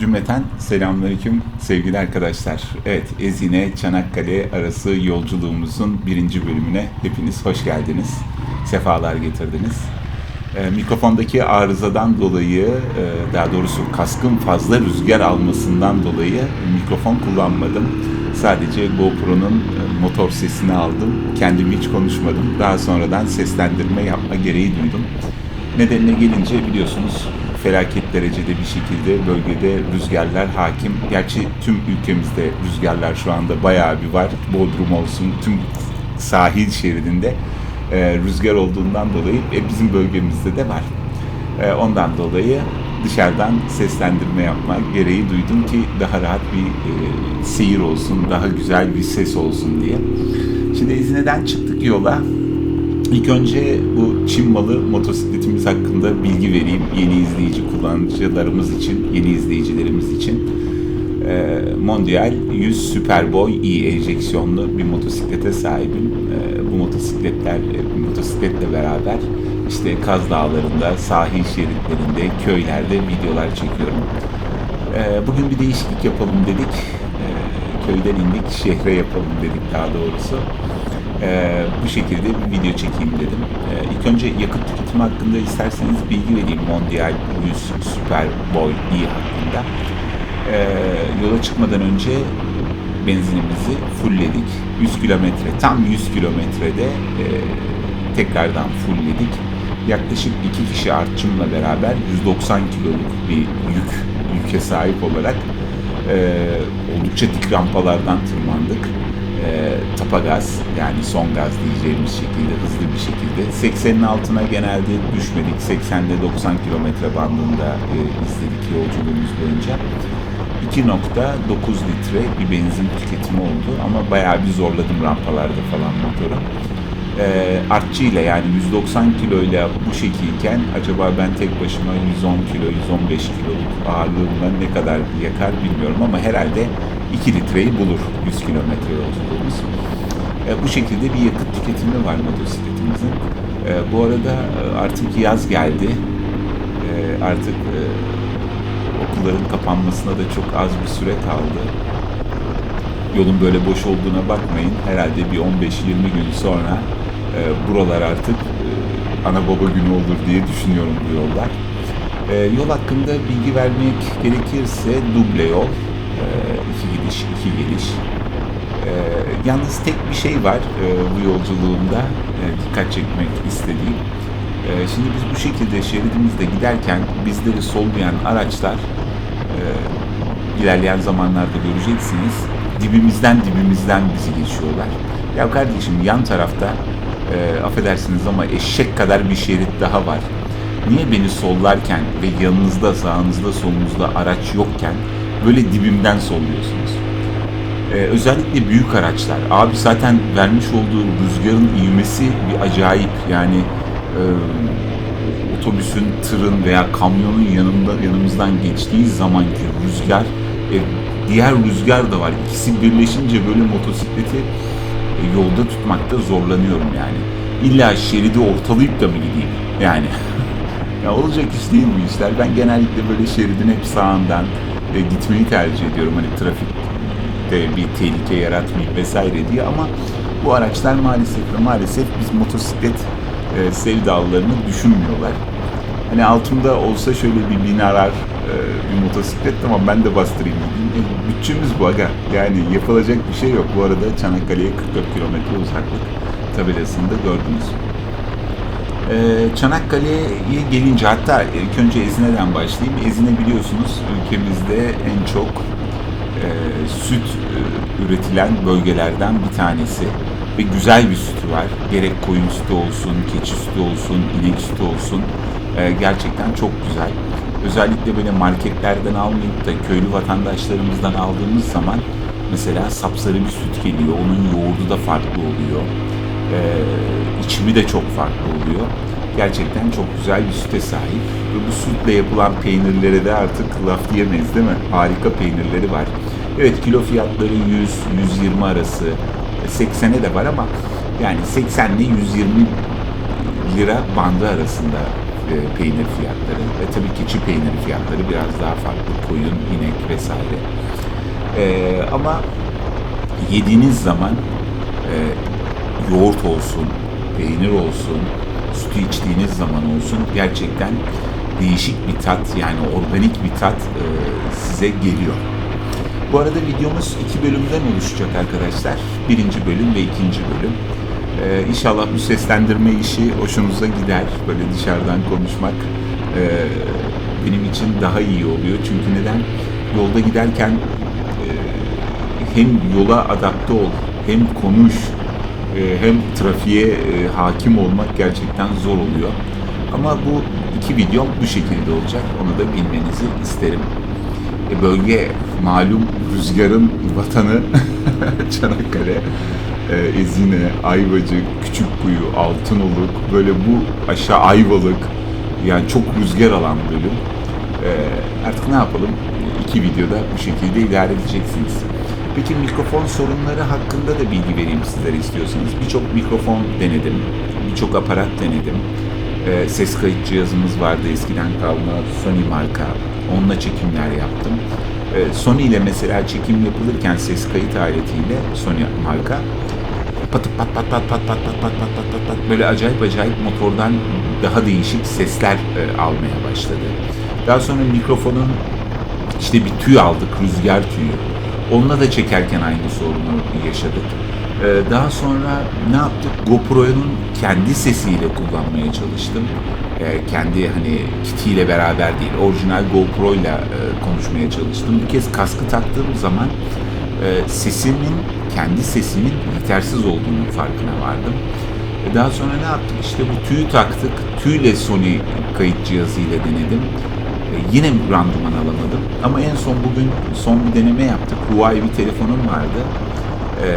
Cümleten selamünaleyküm sevgili arkadaşlar. Evet Ezine Çanakkale arası yolculuğumuzun birinci bölümüne hepiniz hoş geldiniz. Sefalar getirdiniz. E, mikrofondaki arızadan dolayı, e, daha doğrusu kaskın fazla rüzgar almasından dolayı mikrofon kullanmadım. Sadece GoPro'nun e, motor sesini aldım. Kendim hiç konuşmadım. Daha sonradan seslendirme yapma gereği duydum. Nedenine gelince biliyorsunuz felaket derecede bir şekilde bölgede rüzgarlar hakim. Gerçi tüm ülkemizde rüzgarlar şu anda bayağı bir var. Bodrum olsun tüm sahil şeridinde e, rüzgar olduğundan dolayı e, bizim bölgemizde de var. E, ondan dolayı dışarıdan seslendirme yapma gereği duydum ki daha rahat bir e, seyir olsun, daha güzel bir ses olsun diye. Şimdi İzne'den çıktık yola. İlk önce bu Çin malı motosikletimiz hakkında bilgi vereyim yeni izleyici kullanıcılarımız için, yeni izleyicilerimiz için. E, Mondial 100 Superboy E enjeksiyonlu bir motosiklete sahibim. E, bu motosikletler, motosikletle beraber işte Kaz Dağları'nda, sahil şeritlerinde, köylerde videolar çekiyorum. E, bugün bir değişiklik yapalım dedik. Köyden indik, şehre yapalım dedik daha doğrusu. Ee, bu şekilde bir video çekeyim dedim. Ee, ilk önce yakıt tüketimi hakkında isterseniz bilgi vereyim Mondial 100 Superboy E hakkında. Ee, yola çıkmadan önce benzinimizi fullledik. 100 kilometre, tam 100 kilometrede e, tekrardan fullledik. Yaklaşık iki kişi artçımla beraber 190 kiloluk bir yük, yüke sahip olarak e, oldukça dik rampalardan tırmandık e, tapa gaz yani son gaz diyeceğimiz şekilde hızlı bir şekilde. 80'in altına genelde düşmedik. 80 ile 90 kilometre bandında e, izledik yolculuğumuz boyunca. 2.9 litre bir benzin tüketimi oldu ama bayağı bir zorladım rampalarda falan motoru. E, artçı ile yani 190 kiloyla bu şekilken acaba ben tek başıma 110 kilo 115 kilo ağırlığımla ne kadar yakar bilmiyorum ama herhalde 2 litreyi bulur 100 kilometre yolculuğumuz. E, bu şekilde bir yakıt tüketimi var motosikletimizin. E, bu arada e, artık yaz geldi. E, artık e, okulların kapanmasına da çok az bir süre kaldı. Yolun böyle boş olduğuna bakmayın. Herhalde bir 15-20 gün sonra e, buralar artık e, ana baba günü olur diye düşünüyorum bu yollar. E, yol hakkında bilgi vermek gerekirse duble yol iki gidiş, iki geliş. E, yalnız tek bir şey var e, bu yolculuğumda e, dikkat çekmek istediğim. E, şimdi biz bu şekilde şeridimizde giderken bizleri sollayan araçlar e, ilerleyen zamanlarda göreceksiniz dibimizden dibimizden bizi geçiyorlar. Ya kardeşim yan tarafta e, affedersiniz ama eşek kadar bir şerit daha var. Niye beni sollarken ve yanınızda, sağınızda, solunuzda araç yokken böyle dibimden solluyorsunuz. Ee, özellikle büyük araçlar. Abi zaten vermiş olduğu rüzgarın ivmesi bir acayip. Yani e, otobüsün, tırın veya kamyonun yanında yanımızdan geçtiği zamanki rüzgar e, diğer rüzgar da var. İkisi birleşince böyle motosikleti e, yolda tutmakta zorlanıyorum yani. İlla şeridi ortalayıp da mı gideyim? Yani ya olacak iş değil bu işler. Ben genellikle böyle şeridin hep sağından, e, gitmeyi tercih ediyorum. Hani trafikte bir tehlike yaratmayayım vesaire diye ama bu araçlar maalesef ve maalesef biz motosiklet e, sevdalılarını düşünmüyorlar. Hani altımda olsa şöyle bir binarar e, bir motosiklet ama ben de bastırayım dedim. E, bütçemiz bu aga. Yani yapılacak bir şey yok. Bu arada Çanakkale'ye 44 kilometre uzaklık tabelasında gördünüz. Ee, Çanakkale'ye gelince hatta ilk önce Ezine'den başlayayım. Ezine biliyorsunuz ülkemizde en çok e, süt e, üretilen bölgelerden bir tanesi. Ve güzel bir sütü var. Gerek koyun sütü olsun, keçi sütü olsun, inek sütü olsun. E, gerçekten çok güzel. Özellikle böyle marketlerden almayıp da köylü vatandaşlarımızdan aldığımız zaman mesela sapsarı bir süt geliyor. Onun yoğurdu da farklı oluyor e, içimi de çok farklı oluyor. Gerçekten çok güzel bir süte sahip. Ve bu sütle yapılan peynirlere de artık laf diyemeyiz değil mi? Harika peynirleri var. Evet kilo fiyatları 100-120 arası. 80'e de var ama yani 80 ile 120 lira bandı arasında e, peynir fiyatları ve tabii keçi peyniri fiyatları biraz daha farklı. Koyun, inek vesaire. E, ama yediğiniz zaman e, yoğurt olsun, peynir olsun, sütü içtiğiniz zaman olsun gerçekten değişik bir tat yani organik bir tat e, size geliyor. Bu arada videomuz iki bölümden oluşacak arkadaşlar. Birinci bölüm ve ikinci bölüm. Ee, inşallah bu seslendirme işi hoşunuza gider. Böyle dışarıdan konuşmak e, benim için daha iyi oluyor. Çünkü neden? Yolda giderken e, hem yola adapte ol, hem konuş, hem trafiğe e, hakim olmak gerçekten zor oluyor. Ama bu iki videom bu şekilde olacak. Onu da bilmenizi isterim. E, bölge malum rüzgarın vatanı Çanakkale, e, Ezine, Ayvacık, Küçükkuyu, Altınoluk, böyle bu aşağı Ayvalık yani çok rüzgar alan bölüm. Artık ne yapalım? İki videoda bu şekilde idare edeceksiniz. Peki mikrofon sorunları hakkında da bilgi vereyim sizlere istiyorsanız. Birçok mikrofon denedim, birçok aparat denedim. E, ses kayıt cihazımız vardı eskiden kalma Sony marka. Onunla çekimler yaptım. E, Sony ile mesela çekim yapılırken ses kayıt aletiyle Sony marka patık pat pat pat pat pat pat pat pat pat pat pat böyle acayip acayip motordan daha değişik sesler e, almaya başladı. Daha sonra mikrofonun işte bir tüy aldık, rüzgar tüyü. Onunla da çekerken aynı sorunu yaşadık. Ee, daha sonra ne yaptık? GoPro'nun kendi sesiyle kullanmaya çalıştım. Ee, kendi hani kitiyle beraber değil, orijinal GoPro ile konuşmaya çalıştım. Bir kez kaskı taktığım zaman e, sesimin, kendi sesimin yetersiz olduğunun farkına vardım. E, daha sonra ne yaptık? İşte bu tüyü taktık. Tüyle Sony kayıt cihazıyla denedim. E, yine randıman alamadım. Ama en son bugün son bir deneme yaptık. Huawei bir telefonum vardı. E,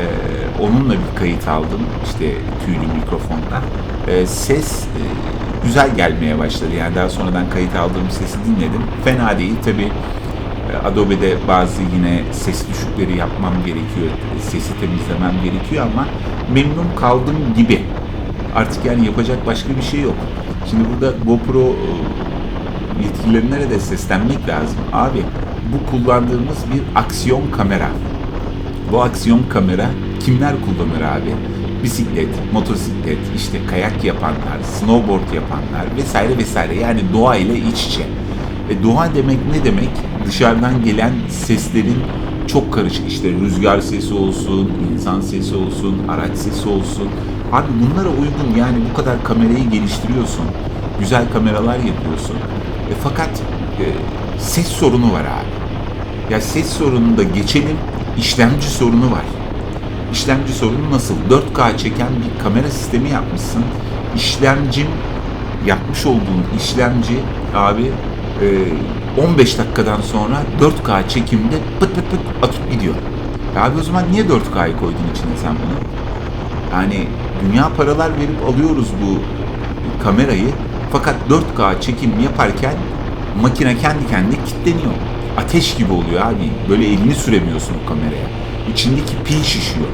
onunla bir kayıt aldım. İşte tüylü mikrofonla. E, ses e, güzel gelmeye başladı. Yani daha sonradan kayıt aldığım sesi dinledim. Fena değil. Tabii e, Adobe'de bazı yine ses düşükleri yapmam gerekiyor. Sesi temizlemem gerekiyor ama memnun kaldım gibi. Artık yani yapacak başka bir şey yok. Şimdi burada GoPro e, yetkililerine de seslenmek lazım. Abi bu kullandığımız bir aksiyon kamera. Bu aksiyon kamera kimler kullanır abi? Bisiklet, motosiklet, işte kayak yapanlar, snowboard yapanlar vesaire vesaire. Yani doğa ile iç içe. E, doğa demek ne demek? Dışarıdan gelen seslerin çok karışık işte rüzgar sesi olsun, insan sesi olsun, araç sesi olsun. Abi bunlara uygun yani bu kadar kamerayı geliştiriyorsun. Güzel kameralar yapıyorsun. E, fakat e, ses sorunu var abi. Ya ses sorununu da geçelim, işlemci sorunu var. İşlemci sorunu nasıl? 4K çeken bir kamera sistemi yapmışsın. İşlemcin yapmış olduğun işlemci abi e, 15 dakikadan sonra 4K çekimde pıt pıt pıt atıp gidiyor. Ya abi o zaman niye 4K'yı koydun içine sen bunu? Yani dünya paralar verip alıyoruz bu kamerayı. Fakat 4K çekim yaparken makine kendi kendine kilitleniyor. Ateş gibi oluyor abi. Böyle elini süremiyorsun o kameraya. İçindeki pil şişiyor.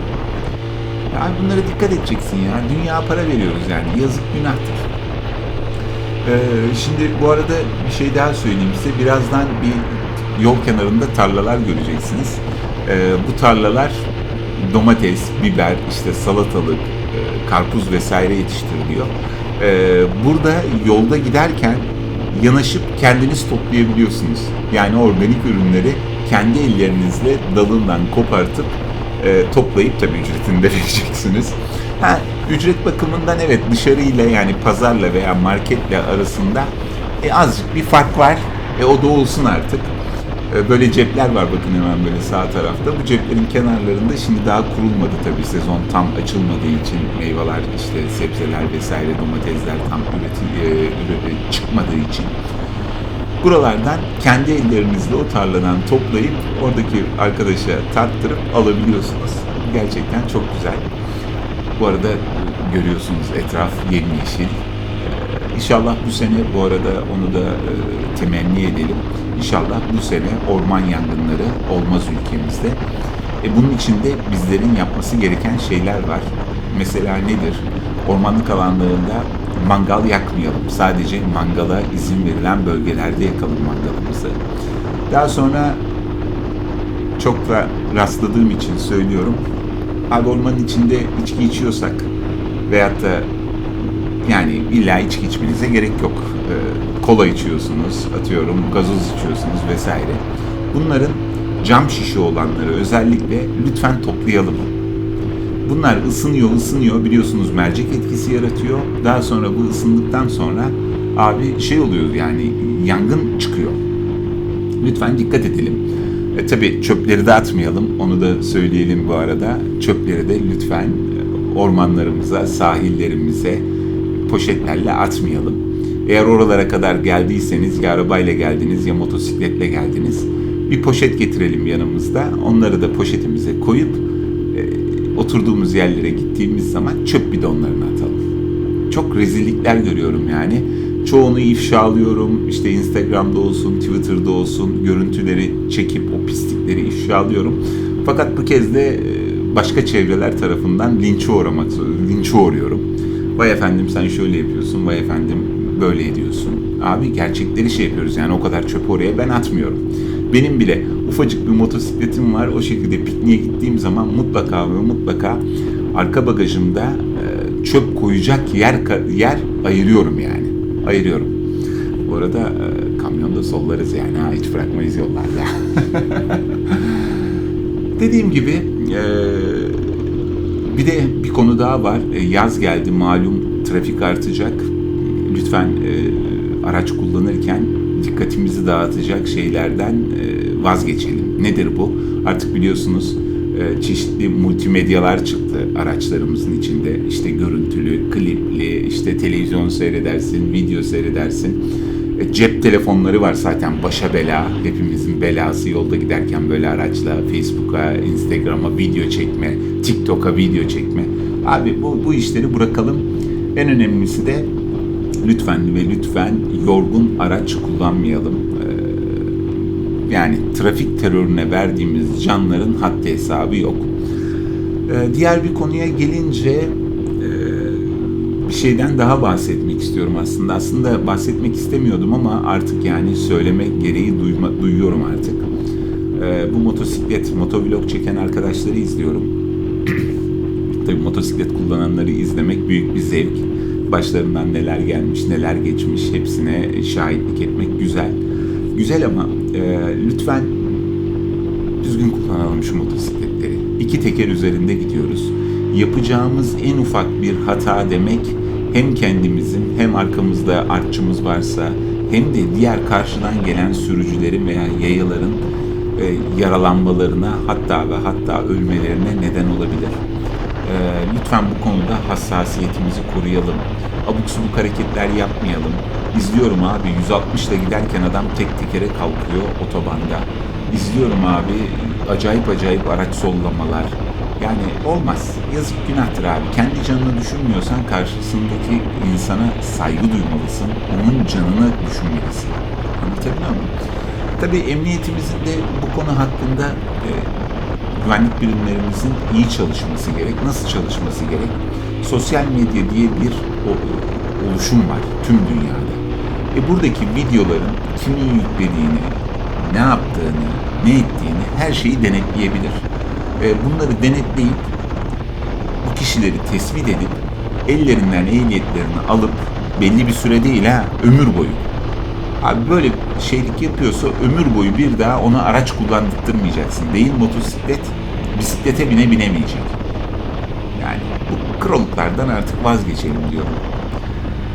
Yani bunlara dikkat edeceksin ya. Dünya para veriyoruz yani. Yazık günahtır. Ee, şimdi bu arada bir şey daha söyleyeyim size. Birazdan bir yol kenarında tarlalar göreceksiniz. Ee, bu tarlalar domates, biber, işte salatalık, e, karpuz vesaire yetiştiriliyor. Ee, burada yolda giderken yanaşıp kendiniz toplayabiliyorsunuz. Yani organik ürünleri kendi ellerinizle dalından kopartıp e, toplayıp tabii ücretini de vereceksiniz. Ha, ücret bakımından evet dışarıyla yani pazarla veya marketle arasında e, azıcık bir fark var. E, o da olsun artık. E, böyle cepler var bakın hemen böyle sağ tarafta. Bu ceplerin kenarlarında şimdi daha kurulmadı tabii sezon tam açılmadığı için meyveler işte sebzeler vesaire domatesler tam üreti, e, üreti çıkmadığı için buralardan kendi ellerinizle o tarladan toplayıp oradaki arkadaşa tarttırıp alabiliyorsunuz. Gerçekten çok güzel. Bu arada e, görüyorsunuz etraf yemyeşil. Ee, İnşallah bu sene bu arada onu da e, temenni edelim. İnşallah bu sene orman yangınları olmaz ülkemizde. E, bunun için de bizlerin yapması gereken şeyler var. Mesela nedir? Ormanlık alanlarında mangal yakmayalım. Sadece mangala izin verilen bölgelerde yakalım mangalımızı. Daha sonra çok da rastladığım için söylüyorum. Abi ormanın içinde içki içiyorsak veyahut da yani illa içki içmenize gerek yok. Ee, kola içiyorsunuz, atıyorum gazoz içiyorsunuz vesaire. Bunların cam şişe olanları özellikle lütfen toplayalım. Bunlar ısınıyor, ısınıyor. Biliyorsunuz mercek etkisi yaratıyor. Daha sonra bu ısındıktan sonra abi şey oluyor yani yangın çıkıyor. Lütfen dikkat edelim. E, tabii çöpleri de atmayalım. Onu da söyleyelim bu arada. Çöpleri de lütfen e, ormanlarımıza, sahillerimize poşetlerle atmayalım. Eğer oralara kadar geldiyseniz ya arabayla geldiniz ya motosikletle geldiniz. Bir poşet getirelim yanımızda. Onları da poşetimize koyup e, oturduğumuz yerlere gittiğimiz zaman çöp bidonlarına atalım. Çok rezillikler görüyorum yani. Çoğunu ifşalıyorum. İşte Instagram'da olsun, Twitter'da olsun görüntüleri çekip o pislikleri ifşalıyorum. Fakat bu kez de e, başka çevreler tarafından linçe uğramak linçe uğruyorum. Vay efendim sen şöyle yapıyorsun, vay efendim böyle ediyorsun. Abi gerçekleri şey yapıyoruz yani o kadar çöpü oraya ben atmıyorum. Benim bile ufacık bir motosikletim var. O şekilde pikniğe gittiğim zaman mutlaka ve mutlaka arka bagajımda e, çöp koyacak yer yer ayırıyorum yani. Ayırıyorum. Bu arada e, kamyonda sollarız yani ha, hiç bırakmayız yollarda. Dediğim gibi e, bir de bir konu daha var. E, yaz geldi malum trafik artacak. Lütfen e, araç kullanırken dikkatimizi dağıtacak şeylerden e, vazgeçelim. Nedir bu? Artık biliyorsunuz e, çeşitli multimedyalar çıktı araçlarımızın içinde. İşte görüntülü, klipli, işte televizyon seyredersin, video seyredersin. E, cep telefonları var zaten başa bela. Hepimizin belası yolda giderken böyle araçla Facebook'a, Instagram'a video çekme, TikTok'a video çekme. Abi bu, bu işleri bırakalım. En önemlisi de lütfen ve lütfen yorgun araç kullanmayalım. Ee, yani trafik terörüne verdiğimiz canların haddi hesabı yok. Ee, diğer bir konuya gelince e, bir şeyden daha bahsetmek istiyorum aslında. Aslında bahsetmek istemiyordum ama artık yani söylemek gereği duyma, duyuyorum artık. Ee, bu motosiklet, motovlog çeken arkadaşları izliyorum. Tabii motosiklet kullananları izlemek büyük bir zevk başlarından neler gelmiş, neler geçmiş hepsine şahitlik etmek güzel. Güzel ama e, lütfen düzgün kullanalım şu motosikletleri. İki teker üzerinde gidiyoruz. Yapacağımız en ufak bir hata demek hem kendimizin hem arkamızda artçımız varsa hem de diğer karşıdan gelen sürücülerin veya yayaların e, yaralanmalarına hatta ve hatta ölmelerine neden olabilir. Lütfen bu konuda hassasiyetimizi koruyalım. Abuk subuk hareketler yapmayalım. İzliyorum abi 160 ile giderken adam tek tekere kalkıyor otobanda. İzliyorum abi acayip acayip araç sollamalar. Yani olmaz. Yazık günahtır abi. Kendi canını düşünmüyorsan karşısındaki insana saygı duymalısın. Onun canını düşünmelisin. Anlatabiliyor muyum? Tabii emniyetimizin de bu konu hakkında e, güvenlik birimlerimizin iyi çalışması gerek. Nasıl çalışması gerek? Sosyal medya diye bir o, oluşum var tüm dünyada. E buradaki videoların kimin yüklediğini, ne yaptığını, ne ettiğini her şeyi denetleyebilir. E, bunları denetleyip bu kişileri tespit edip ellerinden ehliyetlerini alıp belli bir süre değil ha ömür boyu. Abi böyle şeylik yapıyorsa ömür boyu bir daha ona araç kullandırmayacaksın. Değil motosiklet, bisiklete bine binemeyecek. Yani bu krallıklardan artık vazgeçelim diyorum.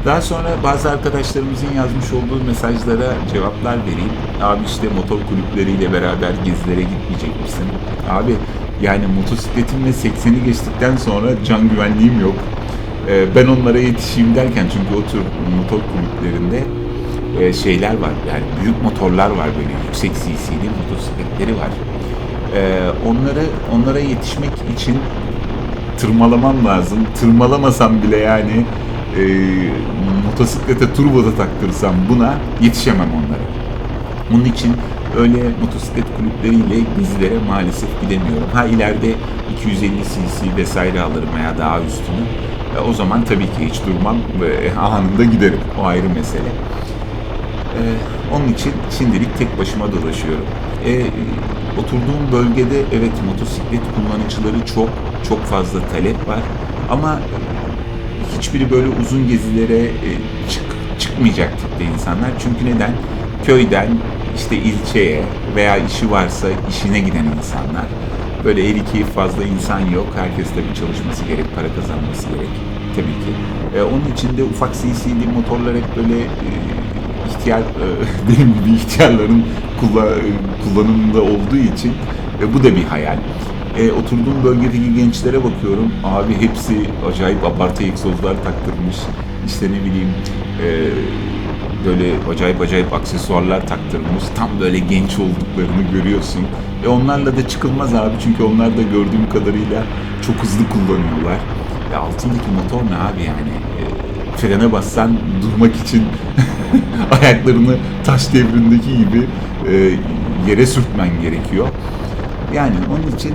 Daha sonra bazı arkadaşlarımızın yazmış olduğu mesajlara cevaplar vereyim. Abi işte motor kulüpleriyle beraber gezilere gitmeyecek misin? Abi yani motosikletimle 80'i geçtikten sonra can güvenliğim yok. Ee, ben onlara yetişeyim derken çünkü o tür motor kulüplerinde e, şeyler var. Yani büyük motorlar var böyle yüksek cc'li motosikletleri var. Ee, onları onlara yetişmek için tırmalamam lazım. Tırmalamasam bile yani e, motosiklete turbo da taktırsam buna yetişemem onlara. Bunun için öyle motosiklet kulüpleriyle gezilere maalesef gidemiyorum. Ha ileride 250 cc vesaire alırım veya daha üstünü. E, o zaman tabii ki hiç durmam ve anında giderim. O ayrı mesele. E, onun için şimdilik tek başıma dolaşıyorum. E, oturduğum bölgede evet motosiklet kullanıcıları çok çok fazla talep var. Ama hiçbiri böyle uzun gezilere e, çık, çıkmayacak tipte insanlar. Çünkü neden? Köyden işte ilçeye veya işi varsa işine giden insanlar. Böyle eli keyif fazla insan yok. Herkes tabii çalışması gerek, para kazanması gerek tabii ki. E, onun için de ufak CC'li motorlar hep böyle e, ihtiyar, e, benim gibi ihtiyarların e, kullanımında olduğu için e, bu da bir hayal. E, oturduğum bölgedeki gençlere bakıyorum. Abi hepsi acayip abartı egzozlar taktırmış. İşte ne bileyim e, böyle acayip acayip aksesuarlar taktırmış. Tam böyle genç olduklarını görüyorsun. E onlarla da çıkılmaz abi çünkü onlar da gördüğüm kadarıyla çok hızlı kullanıyorlar. E altındaki motor ne abi yani? E, frene bassan durmak için ayaklarını taş devrindeki gibi e, yere sürtmen gerekiyor. Yani onun için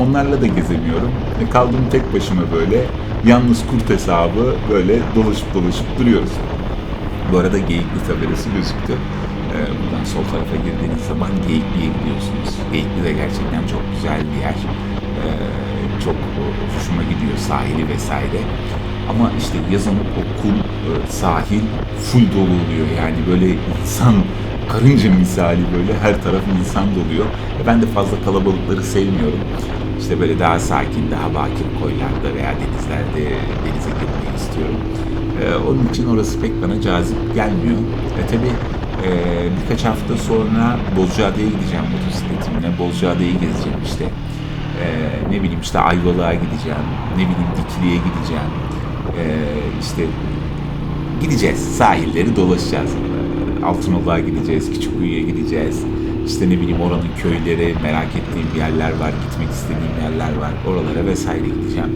onlarla da gezemiyorum. E, kaldım tek başıma böyle yalnız kurt hesabı böyle dolaşıp dolaşıp duruyoruz. Bu arada Geyikli tabelası gözüktü. Ee, buradan sol tarafa girdiğiniz zaman Geyikli'ye gidiyorsunuz. Geyikli de gerçekten çok güzel bir yer. Ee, çok hoşuma gidiyor sahili vesaire. Ama işte yazın o kum, e, sahil full dolu oluyor. Yani böyle insan karınca misali böyle her taraf insan doluyor. E ben de fazla kalabalıkları sevmiyorum. İşte böyle daha sakin, daha bakir koylarda veya denizlerde denize girmeyi istiyorum. Ee, onun için orası pek bana cazip gelmiyor. E tabi e, birkaç hafta sonra Bozcaada'ya gideceğim motosikletimle. Bozcaada'yı gezeceğim işte. E, ne bileyim işte Ayvalık'a gideceğim. Ne bileyim Dikili'ye gideceğim. E, işte gideceğiz. Sahilleri dolaşacağız. E, Altınoluk'a gideceğiz. Küçükuyu'ya gideceğiz. İşte ne bileyim oranın köyleri, merak ettiğim yerler var, gitmek istediğim yerler var. Oralara vesaire gideceğim.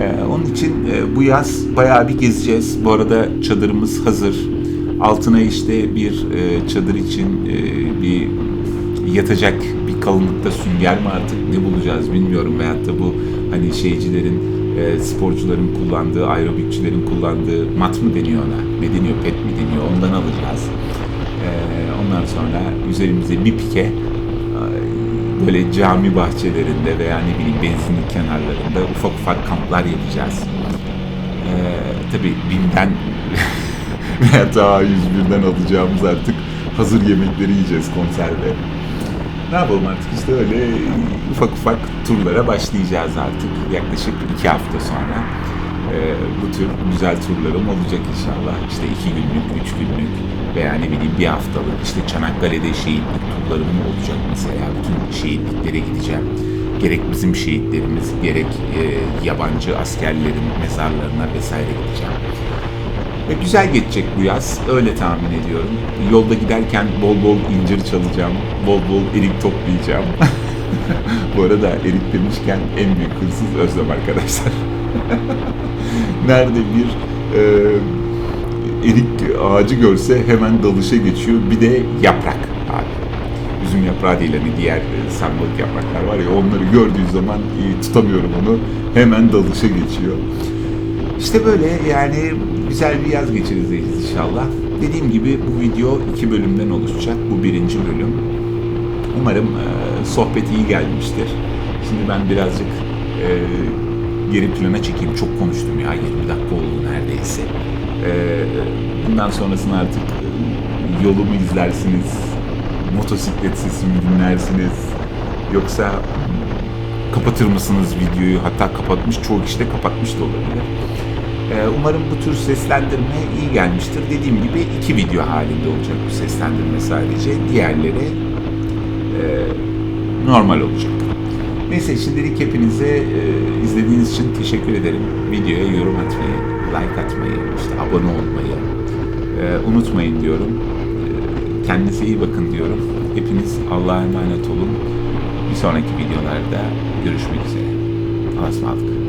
Ee, onun için e, bu yaz bayağı bir gezeceğiz. Bu arada çadırımız hazır. Altına işte bir e, çadır için e, bir yatacak bir kalınlıkta sünger mi artık ne bulacağız bilmiyorum. Veyahut da bu hani şeycilerin, e, sporcuların kullandığı, aerobikçilerin kullandığı mat mı deniyor ona? Ne deniyor? Pet mi deniyor? Ondan alacağız. E, ondan sonra üzerimize bir pike böyle cami bahçelerinde veya ne bileyim benzinlik kenarlarında ufak ufak kamplar yapacağız. Ee, tabii BİM'den veya daha 101'den alacağımız artık hazır yemekleri yiyeceğiz konserve. Ne yapalım artık işte öyle ufak ufak turlara başlayacağız artık yaklaşık iki hafta sonra. Ee, bu tür güzel turlarım olacak inşallah. İşte iki günlük, üç günlük veya ne bileyim bir haftalık işte Çanakkale'de şehitlik turlarım olacak mesela. Bütün şehitliklere gideceğim. Gerek bizim şehitlerimiz, gerek e, yabancı askerlerin mezarlarına vesaire gideceğim. Ve güzel geçecek bu yaz. Öyle tahmin ediyorum. Yolda giderken bol bol incir çalacağım. Bol bol erik toplayacağım. bu arada erik demişken en büyük hırsız Özlem arkadaşlar. Nerede bir e, erik ağacı görse hemen dalışa geçiyor. Bir de yaprak abi. Üzüm yaprağı değil hani diğer e, sarmalık yapraklar var ya onları gördüğü zaman e, tutamıyorum onu. Hemen dalışa geçiyor. İşte böyle yani güzel bir yaz geçireceğiz inşallah. Dediğim gibi bu video iki bölümden oluşacak. Bu birinci bölüm. Umarım e, sohbet iyi gelmiştir. Şimdi ben birazcık e, geri plana çekeyim. Çok konuştum ya 20 dakika oldu neredeyse. Ee, bundan sonrasını artık e, yolumu izlersiniz, motosiklet sesimi dinlersiniz. Yoksa kapatır mısınız videoyu? Hatta kapatmış, çoğu kişi de kapatmış da olabilir. Ee, umarım bu tür seslendirme iyi gelmiştir. Dediğim gibi iki video halinde olacak bu seslendirme sadece. Diğerleri e, normal olacak. Neyse şimdilik hepinize e, izlediğiniz için teşekkür ederim. Videoya yorum atmayı, like atmayı, işte abone olmayı e, unutmayın diyorum. E, kendinize iyi bakın diyorum. Hepiniz Allah'a emanet olun. Bir sonraki videolarda görüşmek üzere. Allah'a ısmarladık.